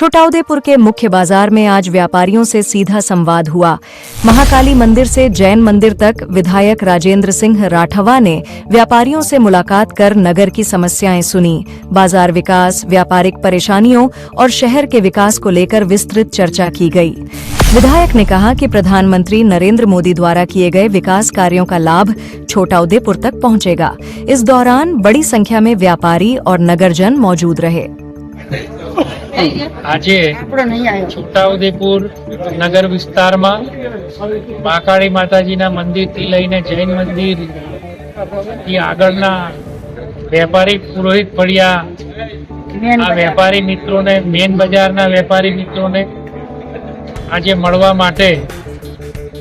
छोटाउदेपुर के मुख्य बाज़ार में आज व्यापारियों से सीधा संवाद हुआ। महाकाली मंदिर से जैन मंदिर तक विधायक राजेंद्र सिंह राठवा ने व्यापारियों से मुलाकात कर नगर की समस्याएँ सुनी। बाज़ार विकास, व्यापारिक परेशानियों और शहर के विकास को लेकर विस्तृत चर्चा की गई। विधायक ने कहा कि प्रधानमंत्री नरेंद्र मोदी द्वारा किए गए विकास कार्यों का लाभ छोटा छोटाउदेपुर तक पहुंचेगा। इस दौरान बड़ी संख्या में व्यापारी और नगरजन मौजूद रहे। આજે છોટાઉદેપુર નગર વિસ્તારમાં મહાકાળી માતાજીના મંદિરથી લઈને જૈન મંદિરથી આગળના વેપારી પુરોહિત ફળિયા આ વેપારી મિત્રોને મેન બજારના વેપારી મિત્રોને આજે મળવા માટે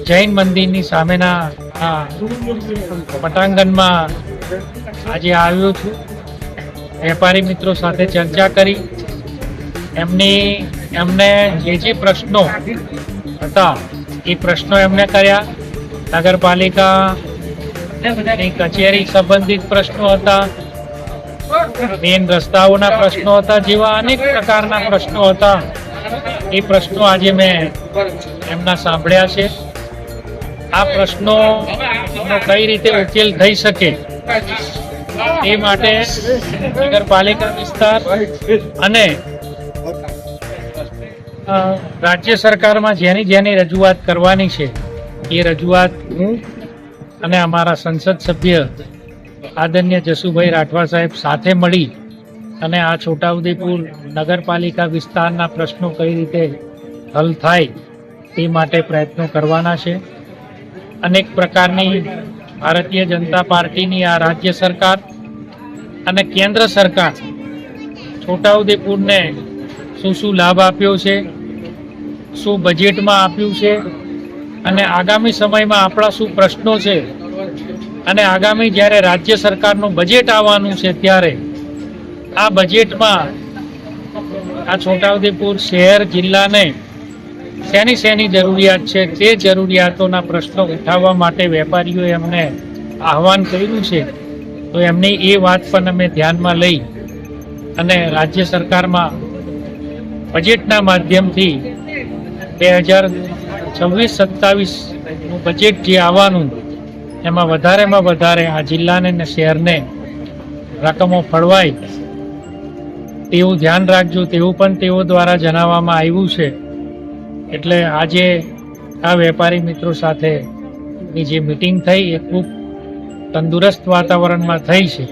જૈન મંદિરની સામેના આ પટાંગણમાં આજે આવ્યો છું. વેપારી મિત્રો સાથે ચર્ચા કરી. એમની, એમને જે જે પ્રશ્નો હતા, એ પ્રશ્નો એમને કર્યા. નગરપાલિકા કચેરી સંબંધિત પ્રશ્નો હતા. મેન રસ્તાઓના પ્રશ્નો હતા, જેવા અનેક પ્રકારના પ્રશ્નો હતા. એ પ્રશ્નો આજે મેં એમના સાંભળ્યા છે. આ પ્રશ્નો કઈ રીતે ઉકેલ થઈ શકે એ માટે નગરપાલિકા વિસ્તાર અને રાજ્ય સરકારમાં જેની જેની રજૂઆત કરવાની છે, એ રજૂઆત હું અને અમારા સંસદ સભ્ય આદરણીય જસુભાઈ રાઠવા સાહેબ સાથે મળી અને આ છોટાઉદેપુર નગરપાલિકા વિસ્તારના પ્રશ્નો કઈ રીતે હલ થાય તે માટે પ્રયત્નો કરવાના છે. અનેક પ્રકારની ભારતીય જનતા પાર્ટીની આ રાજ્ય સરકાર અને કેન્દ્ર સરકાર છોટાઉદેપુરને શું શું લાભ આપ્યો છે શું બજેટમાં આપ્યું છે? અને આગામી સમયમાં આપણા શું પ્રશ્નો છે? અને આગામી જ્યારે રાજ્ય સરકારનું બજેટ આવવાનું છે ત્યારે આ બજેટમાં આ છોટાઉદેપુર શહેર જિલ્લાને શેની શેની જરૂરિયાત છે? તે જરૂરિયાતોના પ્રશ્નો ઉઠાવવા માટે વેપારીઓએ અમને આહવાન કર્યું છે. તો એમની એ વાત પણ અમે ધ્યાનમાં લઈ અને રાજ્ય સરકારમાં બજેટના માધ્યમથી બે હજાર છવ્વીસ સત્તાવીસનું બજેટ જે આવવાનું, એમાં વધારેમાં વધારે આ જિલ્લાને ને શહેરને રકમો ફળવાય તેવું ધ્યાન રાખજો. તેવું પણ તેઓ દ્વારા જણાવવામાં આવ્યું છે. એટલે આજે આ વેપારી મિત્રો સાથેની જે મિટિંગ થઈ, એ ખૂબ તંદુરસ્ત વાતાવરણમાં થઈ છે.